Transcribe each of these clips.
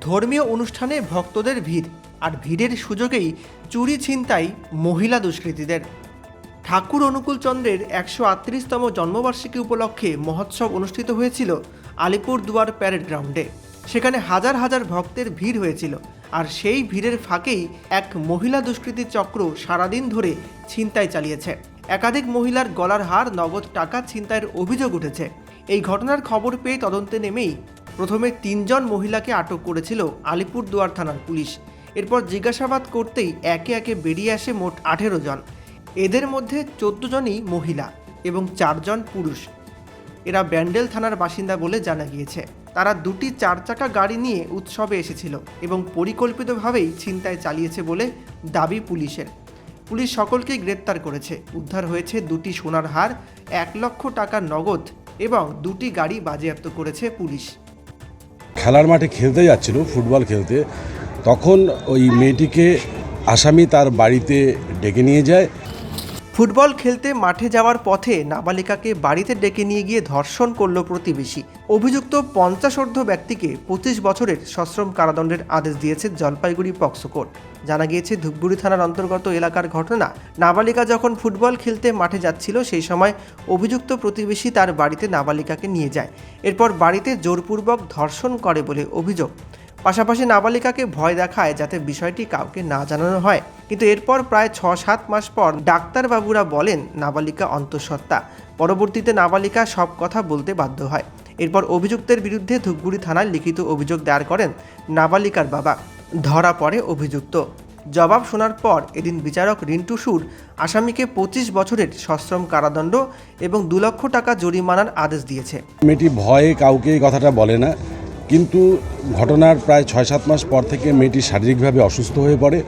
ধর্মীয় অনুষ্ঠানে ভক্তদের ভিড় আর ভিড়ের সুযোগেই চুরি ছিনতাই মহিলা দুষ্কৃতীদের। ঠাকুর অনুকূল চন্দ্রের একশো আটত্রিশতম জন্মবার্ষিকী উপলক্ষে মহোৎসব অনুষ্ঠিত হয়েছিল আলিপুর দুয়ার প্যারেড গ্রাউন্ডে। সেখানে হাজার হাজার ভক্তের ভিড় হয়েছিল আর সেই ভিড়ের ফাঁকেই এক মহিলা দুষ্কৃতী চক্র সারাদিন ধরে ছিনতাই চালিয়েছে। একাধিক মহিলার গলার হার নগদ টাকা ছিনতাইয়ের অভিযোগ উঠেছে। এই ঘটনার খবর পেয়ে তদন্তে নেমেই প্রথমে তিনজন মহিলাকে আটক করেছিল আলিপুরদুয়ার থানার পুলিশ। এরপর জিজ্ঞাসাবাদ করতেই একে একে বেরিয়ে আসে মোট আঠেরো জন। এদের মধ্যে চোদ্দ জনই মহিলা এবং চারজন পুরুষ। এরা ব্যান্ডেল থানার বাসিন্দা বলে জানা গিয়েছে। তারা দুটি চার চাকা গাড়ি নিয়ে উৎসবে এসেছিল এবং পরিকল্পিতভাবেই ছিনতাই চালিয়েছে বলে দাবি পুলিশের। পুলিশ সকলকেই গ্রেপ্তার করেছে। উদ্ধার হয়েছে দুটি সোনার হার, এক লক্ষ টাকা নগদ এবং দুটি গাড়ি বাজেয়াপ্ত করেছে পুলিশ। খেলার মাঠে খেলতে যাচ্ছিল, ফুটবল খেলতে, তখন ওই মেয়েটিকে আসামি তার বাড়িতে ডেকে নিয়ে যায় ফুটবল খেলতে মাঠে যাওয়ার পথে নাবালিকাকে বাড়িতে ডেকে নিয়ে গিয়ে ধর্ষণ করল প্রতিবেশী। অভিযুক্ত পঞ্চাশোর্ধ ব্যক্তিকে পঁচিশ বছরের সশ্রম কারাদণ্ডের আদেশ দিয়েছে জলপাইগুড়ি পক্সো কোর্ট। জানা গিয়েছে, ধূপগুড়ি থানার অন্তর্গত এলাকার ঘটনা। নাবালিকা যখন ফুটবল খেলতে মাঠে যাচ্ছিল, সেই সময় অভিযুক্ত প্রতিবেশী তার বাড়িতে নাবালিকাকে নিয়ে যায়। এরপর বাড়িতে জোরপূর্বক ধর্ষণ করে বলে অভিযোগ। পাশাপাশি নাবালিকাকে ভয় দেখায় যাতে বিষয়টি কাউকে না জানানো হয়। কিন্তু এরপর প্রায় ছ সাত মাস পর ডাক্তারবাবুরা বলেন, নাবালিকা অন্তঃসত্ত্বা। পরবর্তীতে নাবালিকা সব কথা বলতে বাধ্য হয়। এরপর অভিযুক্তের বিরুদ্ধে ধূপগুড়ি থানায় লিখিত অভিযোগ দায়ের করেন নাবালিকার বাবা। ধরা পড়ে অভিযুক্ত। জবাব শোনার পর এদিন বিচারক রিন্টু সুর আসামিকে পঁচিশ বছরের সশ্রম কারাদণ্ড এবং দু লক্ষ টাকা জরিমানার আদেশ দিয়েছে। মেয়েটি ভয়ে কাউকে এই কথাটা বলে না। কিন্তু ঘটনার প্রায় ছয় সাত মাস পর থেকে মেয়েটি শারীরিকভাবে অসুস্থ হয়ে পড়ে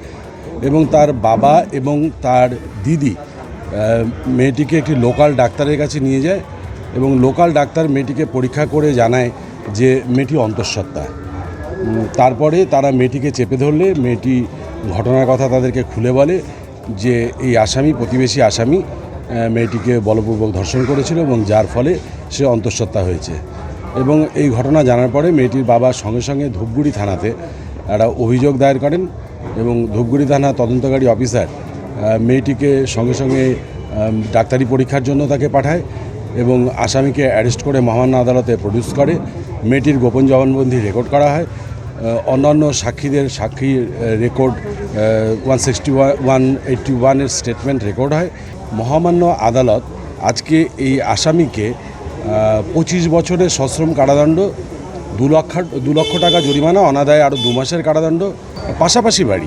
এবং তার বাবা এবং তার দিদি মেয়েটিকে একটি লোকাল ডাক্তারের কাছে নিয়ে যায় এবং লোকাল ডাক্তার মেয়েটিকে পরীক্ষা করে জানায় যে মেয়েটি অন্তঃসত্ত্বা। তারপরে তারা মেয়েটিকে চেপে ধরলে, মেয়েটি ঘটনার কথা তাদেরকে খুলে বলে যে এই আসামি, প্রতিবেশী আসামি মেয়েটিকে বলপূর্বক ধর্ষণ করেছিল এবং যার ফলে সে অন্তঃসত্ত্বা হয়েছে। এবং এই ঘটনা জানার পরে মেয়েটির বাবা সঙ্গে সঙ্গে ধূপগুড়ি থানাতে একটা অভিযোগ দায়ের করেন এবং ধূপগুড়ি থানা তদন্তকারী অফিসার মেয়েটিকে সঙ্গে সঙ্গে ডাক্তারি পরীক্ষার জন্য তাকে পাঠায় এবং আসামিকে অ্যারেস্ট করে মহামান্য আদালতে প্রডিউস করে। মেয়েটির গোপন জবানবন্দি রেকর্ড করা হয়। অন্যান্য সাক্ষীদের সাক্ষী record one sixty one eighty ওয়ানের স্টেটমেন্ট রেকর্ড হয়। মহামান্য আদালত আজকে এই আসামিকে পঁচিশ বছরের সশ্রম কারাদণ্ড, দু লক্ষ দু লক্ষ টাকা জরিমানা, অনাদায় আরও দু মাসের কারাদণ্ড, পাশাপাশি বাড়ি।